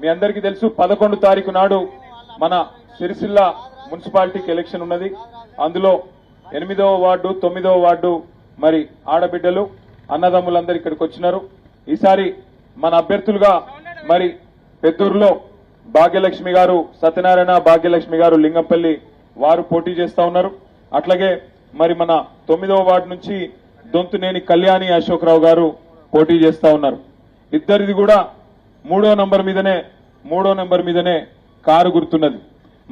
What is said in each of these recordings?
మీ అందరికీ తెలుసు పదకొండు తారీఖు నాడు మన సిరిసిల్ల మున్సిపాలిటీకి ఎలక్షన్ ఉన్నది. అందులో ఎనిమిదవ వార్డు తొమ్మిదవ వార్డు మరి ఆడబిడ్డలు అన్నదమ్ములందరూ ఇక్కడికి వచ్చినారు. ఈసారి మన అభ్యర్థులుగా మరి పెద్దూరులో భాగ్యలక్ష్మి గారు సత్యనారాయణ భాగ్యలక్ష్మి గారు లింగంపల్లి వారు పోటీ చేస్తా ఉన్నారు. అట్లాగే మరి మన తొమ్మిదవ వార్డు నుంచి దొంతునేని కళ్యాణి అశోక్రావు గారు పోటీ చేస్తా ఉన్నారు. ఇద్దరిది కూడా మూడో నంబర్ మీదనే మూడో నంబర్ మీదనే కారు గుర్తున్నది.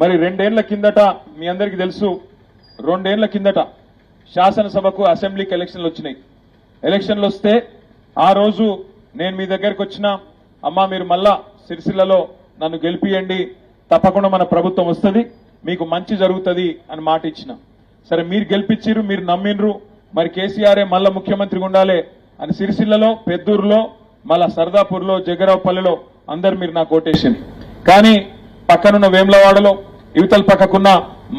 మరి రెండేళ్ళ కిందట మీ అందరికీ తెలుసు రెండేళ్ళ కిందట శాసనసభకు అసెంబ్లీకి ఎలక్షన్లు వచ్చినాయి. ఎలక్షన్లు వస్తే ఆ రోజు నేను మీ దగ్గరకు వచ్చిన అమ్మా మీరు మళ్ళా సిరిసిల్లలో నన్ను గెలిపియండి తప్పకుండా మన ప్రభుత్వం వస్తుంది మీకు మంచి జరుగుతుంది అని మాట ఇచ్చిన. సరే మీరు గెలిపించారు మీరు నమ్మిండ్రు మరి కేసీఆరే మళ్ళా ముఖ్యమంత్రిగా ఉండాలి అని సిరిసిల్లలో పెద్దూరులో మళ్ళా సర్దాపూర్లో జగరావుపల్లిలో అందరు మీరు నాకు ఓటేసింది కానీ పక్కనున్న వేములవాడలో ఇవతల పక్కకున్న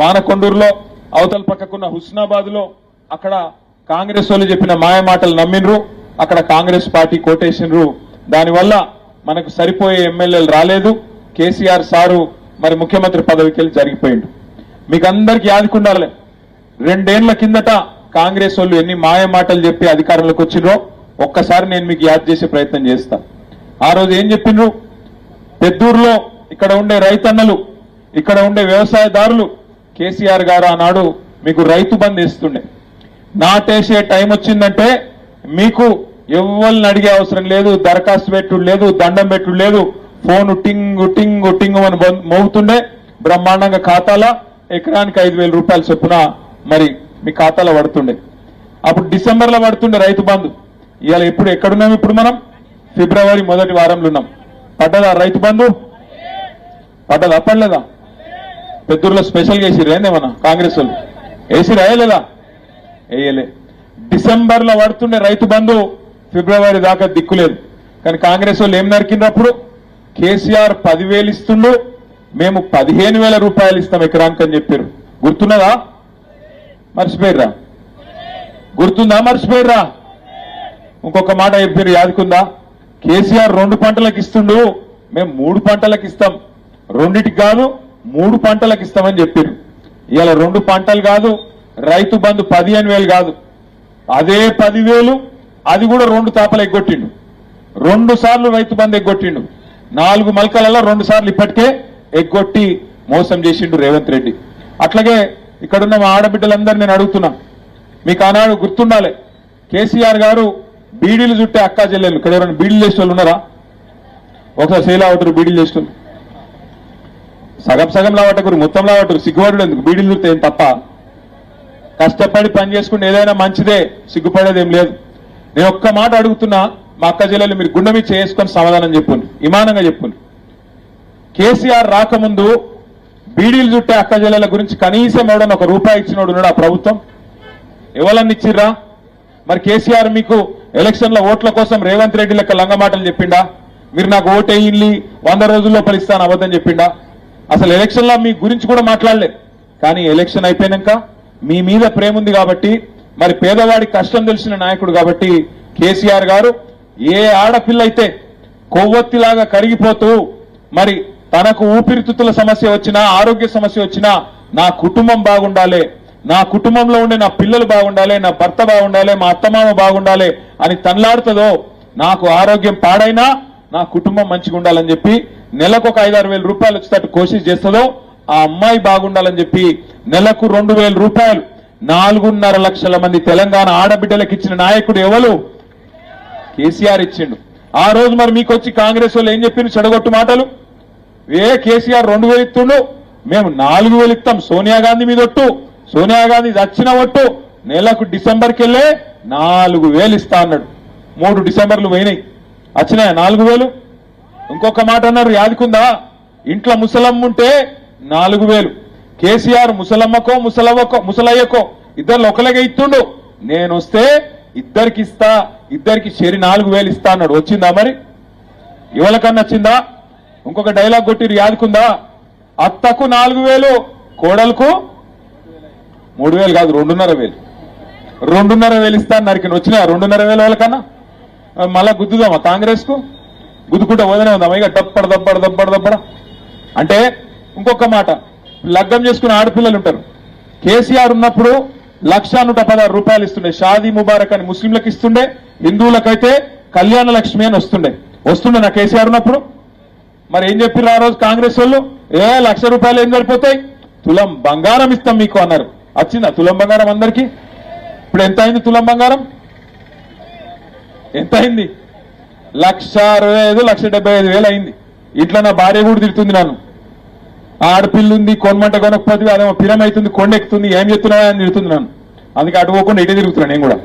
మానకొండూరులో అవతల పక్కకున్న హుస్నాబాద్లో అక్కడ కాంగ్రెస్ వాళ్ళు చెప్పిన మాయ మాటలు నమ్మిండ్రు. అక్కడ కాంగ్రెస్ పార్టీ కోటేసిన్రు దానివల్ల మనకు సరిపోయే ఎమ్మెల్యేలు రాలేదు. కేసీఆర్ సారు మరి ముఖ్యమంత్రి పదవికి వెళ్ళి జరిగిపోయిండు. మీకు అందరికి యాదుకుండాలి రెండేళ్ళ కిందట కాంగ్రెస్ వాళ్ళు ఎన్ని మాయ మాటలు చెప్పి అధికారంలోకి వచ్చిండ్రో ఒక్కసారి నేను మీకు యాద్ చేసే ప్రయత్నం చేస్తా. ఆ రోజు ఏం చెప్పిండ్రు పెద్దూరులో ఇక్కడ ఉండే రైతన్నలు ఇక్కడ ఉండే వ్యవసాయదారులు కేసీఆర్ గారు ఆనాడు మీకు రైతు బంద్ ఇస్తుండే. నాటేసే టైం వచ్చిందంటే మీకు ఎవరిని అడిగే అవసరం లేదు దరఖాస్తు పెట్టుడు లేదు దండం పెట్టుడు లేదు ఫోన్ టింగు టింగు టింగు అని మోగుతుండే. బ్రహ్మాండంగా ఖాతాల ఎకరానికి ఐదు వేల రూపాయలు చొప్పున మరి మీ ఖాతాలో పడుతుండే. అప్పుడు డిసెంబర్లో పడుతుండే రైతు బంధు. ఇవాళ ఇప్పుడు ఎక్కడున్నాం ఇప్పుడు మనం ఫిబ్రవరి మొదటి వారంలో ఉన్నాం. పడ్డదా రైతు బంధు? పడ్డదా? పడలేదా? పెద్దూరులో స్పెషల్గా వేసిర్రు ఏందేమన్నా కాంగ్రెస్ వాళ్ళు? వేసిరా వేయలేదా? వేయలే. డిసెంబర్లో పడుతుండే రైతు బంధు ఫిబ్రవరి దాకా దిక్కులేదు కానీ కాంగ్రెస్ వాళ్ళు ఏం నరికింది అప్పుడు? కేసీఆర్ పదివేలు ఇస్తుండు మేము పదిహేను వేల రూపాయలు ఇస్తాం ఎకరానికి అని చెప్పారు. గుర్తున్నదా? మర్చిపోయిర్రా? గుర్తుందా? మర్చిపోయిర్రా? ఇంకొక మాట చెప్పారు యాదుకుందా? కేసీఆర్ రెండు పంటలకు ఇస్తుండు మేము మూడు పంటలకు ఇస్తాం. రెండిటికి కాదు మూడు పంటలకు ఇస్తామని చెప్పారు ఇవాళ రెండు పంటలు కాదు రైతు బంధు పదిహేను వేలు కాదు. అదే పదివేలు అది కూడా రెండు తాపలు ఎగ్గొట్టిండు. రెండు సార్లు రైతు బంధు ఎగ్గొట్టిండు. నాలుగు మలకలలో రెండు సార్లు ఇప్పటికే ఎగ్గొట్టి మోసం చేసిండు రేవంత్ రెడ్డి. అట్లాగే ఇక్కడున్న మా ఆడబిడ్డలందరూ నేను అడుగుతున్నా. మీకు ఆనాడు గుర్తుండాలి కేసీఆర్ గారు బీడీలు చుట్టే అక్కా చెల్లెలు. ఇక్కడ ఎవరైనా బీడీలు చేసే వాళ్ళు ఉన్నారా? ఒకసారి సేల్ అవటరు బీడీలు చేసిన సగం సగం లావటకురు మొత్తం లావటరు. సిగ్గుపడు ఎందుకు? బీడీలు చుట్టే ఏం తప్ప? కష్టపడి పని చేసుకుంటే ఏదైనా మంచిదే. సిగ్గుపడేది ఏం లేదు. నేను ఒక్క మాట అడుగుతున్నా మా అక్క జిల్లాలో మీరు గుండె మీద చేసుకొని సమాధానం చెప్పుని ఇమానంగా చెప్పును కేసీఆర్ రాకముందు బీడీలు చుట్టే అక్క జిల్లాల గురించి కనీసం ఎవడన్నా ఒక రూపాయి ఇచ్చినోడు ఉన్నాడు ఆ ప్రభుత్వం? ఎవరన్నా ఇచ్చిర్రా? మరి కేసీఆర్ మీకు ఎలక్షన్లో ఓట్ల కోసం రేవంత్ రెడ్డి లెక్క లంగమాటలు చెప్పిండా? మీరు నాకు ఓటు వేయింది వంద రోజుల్లో ఫలిస్తాను అబద్ధం చెప్పిండా? అసలు ఎలక్షన్లో మీ గురించి కూడా మాట్లాడలే. కానీ ఎలక్షన్ అయిపోయినాక మీ మీద ప్రేమ ఉంది కాబట్టి మరి పేదవాడి కష్టం తెలిసిన నాయకుడు కాబట్టి కేసీఆర్ గారు ఏ ఆడపిల్ల అయితే కొవ్వొత్తిలాగా కరిగిపోతూ మరి తనకు ఊపిరితిత్తుల సమస్య వచ్చినా ఆరోగ్య సమస్య వచ్చినా నా కుటుంబం బాగుండాలి. నా కుటుంబంలో ఉండే నా పిల్లలు బాగుండాలి నా భర్త బాగుండాలి మా అత్తమామ బాగుండాలి అని తన్లాడుతుందో నాకు ఆరోగ్యం పాడైనా నా కుటుంబం మంచిగా ఉండాలని చెప్పి నెలకు ఒక ఐదారు వేల రూపాయలు వచ్చేటట్టు కోషిష్ చేస్తుందో ఆ అమ్మాయి బాగుండాలని చెప్పి నెలకు రెండు వేల రూపాయలు నాలుగున్నర లక్షల మంది తెలంగాణ ఆడబిడ్డలకు ఇచ్చిన నాయకుడు ఎవరు? కేసీఆర్ ఇచ్చిండు. ఆ రోజు మరి మీకు వచ్చి కాంగ్రెస్ వాళ్ళు ఏం చెప్పిండు చెడగొట్టు మాటలు? ఏ కేసీఆర్ రెండు వేలు ఇస్తుండు మేము నాలుగు వేలు ఇస్తాం సోనియా గాంధీ మీద ఒట్టు. సోనియా గాంధీ చచ్చిన ఒట్టు నెలకు డిసెంబర్కి వెళ్ళే నాలుగు వేలు ఇస్తా అన్నాడు. మూడు డిసెంబర్లు పోయినాయి. వచ్చినాయా? నాలుగు వేలు? ఇంకొక మాట అన్నారు యాదుకుందా? ఇంట్లో ముసలమ్మ ఉంటే నాలుగు వేలు. కేసీఆర్ ముసలమ్మకో ముసలవ్వకో ముసలయ్యకో ఇద్దరు ఒకలాగే ఇస్తుండు నేను వస్తే ఇద్దరికి ఇస్తా ఇద్దరికి చెరి నాలుగు వేలు ఇస్తా అన్నాడు. వచ్చిందా మరి? ఇవాళకన్నా వచ్చిందా? ఇంకొక డైలాగ్ కొట్టిరు యాదుకుందా? అత్తకు నాలుగు వేలు కోడలకు మూడు వేలు కాదు రెండున్నర వేలు. రెండున్నర వేలు ఇస్తాను అన్నారు వచ్చినా రెండున్నర వేల వాళ్ళకన్నా మళ్ళా గుద్దుదామా కాంగ్రెస్కు గుద్దుకుంటా పోదనే ఉందా ఇక దప్పడ దప్పడ దప్పడ దప్పడ అంటే ఇంకొక మాట లగ్గం చేసుకున్న ఆడపిల్లలు ఉంటారు. కేసీఆర్ ఉన్నప్పుడు లక్ష నూట పదహారు రూపాయలు ఇస్తుండే. షాదీ ముబారక్ అని ముస్లింలకు ఇస్తుండే హిందువులకైతే కళ్యాణ లక్ష్మి అని వస్తుండే. వస్తుండే నా కేసీఆర్ ఉన్నప్పుడు. మరి ఏం చెప్పారు ఆ రోజు కాంగ్రెస్ వాళ్ళు? ఏ లక్ష రూపాయలు ఏం సరిపోతాయి? తులం బంగారం ఇస్తాం మీకు అన్నారు. వచ్చిందా తులం బంగారం అందరికి? ఇప్పుడు ఎంత అయింది తులం బంగారం? ఎంత అయింది? లక్ష అరవై ఐదు లక్ష డెబ్బై ఐదు వేలు అయింది. ఇట్లా నా భార్య కూడా తిడుతుంది నన్ను. ఆడపిల్లు ఉంది కొనమంట కొనకపోతే అదేమో పిరం అవుతుంది కొండెక్కుతుంది ఏం చెప్తున్నావా అని తిడుతుంది నన్ను. అందుకే అటు పోకుండా ఇటే తిరుగుతున్నాను నేను కూడా.